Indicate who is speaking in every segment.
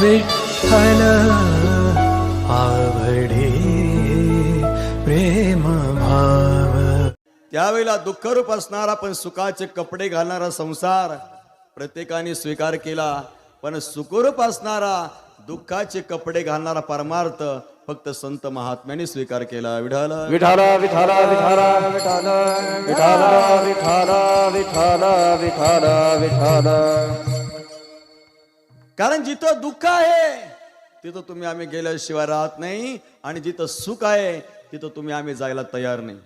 Speaker 1: विठ्ठल आवडे प्रेम भाव.
Speaker 2: त्यावेळेला दुःखरूप असणारा पण सुखाचे कपडे घालणारा संसार प्रत्येकाने स्वीकार केला पण सुखरूप असणारा दुःखाचे कपडे घालणारा परमार्थ फक्त संत महात्म्याने स्वीकार केला. विढाल
Speaker 3: विठाला विठाला विठाला विठाला विठाला विठाला विठाला विठाला विठाला
Speaker 2: कारण जिथं दुःख आहे तिथं तुम्ही आम्ही गेल्याशिवाय राहत नाही आणि जिथं सुख आहे तिथं तुम्ही आम्ही जायला तयार नाही.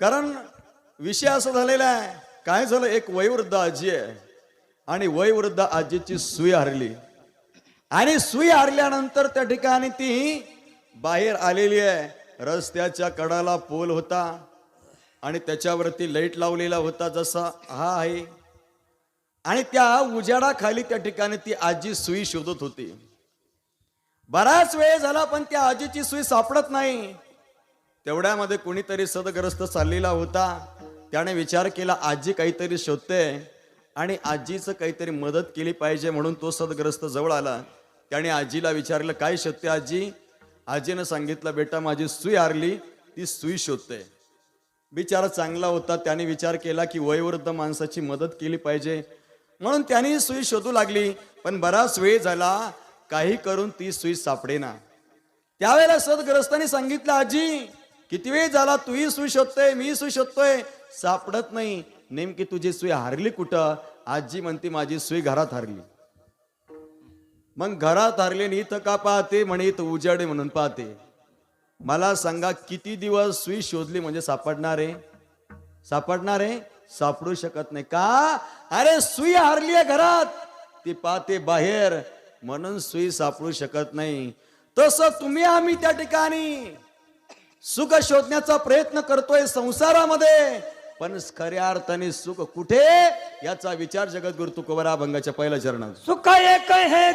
Speaker 2: कारण विषय असा झालेला आहे काय झालं एक वयोवृद्ध आजी आहे आणि वयोवृद्ध आजीची सुई हरली. आणि सुई हरल्यानंतर त्या ठिकाणी ती बाहेर आलेली आहे रस्त्याच्या कडाला पोल होता आणि त्याच्यावरती लाइट लावलेला होता जसा हा आहे. आणि त्या उजाडाखाली त्या ठिकाणी ती आजी सुई शोधत होती. बराच वेळ झाला पण त्या आजीची सुई सापडत नाही. तेवढ्यामध्ये कुणीतरी सदग्रस्त चाललेला होता. त्याने विचार केला आजी काहीतरी शोधते आणि आजीचं काहीतरी मदत केली पाहिजे म्हणून तो सदग्रस्त जवळ आला. त्याने आजीला विचारलं काय शोधते आजी? आजीनं सांगितलं बेटा माझी सुई हारली ती सुई शोधते. बिचारा चांगला होता. त्याने विचार केला की वयोवृद्ध माणसाची मदत केली पाहिजे. म्हणून त्यांनी सुई शोधू लागली पण बराच वेळ झाला काही करून ती सुई सापडेना. त्यावेळेला सदग्रस्तांनी सांगितलं आजी किती वेळ झाला तूही सुई शोधतोय मी सुई शोधतोय? सापडत नाही. नेमकी तुझी सुई हारली कुठं? आजी म्हणते माझी सुई घरात हारली. मग घरात हारली आणि इथं का पाहते? म्हणे इथं उजाडे म्हणून पाहते. मला सांगा किती दिवस सुई शोधली म्हणजे सापडणार? आहे सापडणार? आहे सापडू शकत नाही. का? अरे सुई हारली आहे घरात. ती पाहते बाहेर. म्हणून सुई सापडू शकत नाही. तसं तुम्ही आम्ही त्या ठिकाणी सुख शोधण्याचा प्रयत्न करतोय संसारामध्ये. पण खऱ्या अर्थाने सुख कुठे? याचा विचार जगद्गुरु तुकोबरा भंगाच्या पहिल्या चरणात.
Speaker 3: सुख एक हे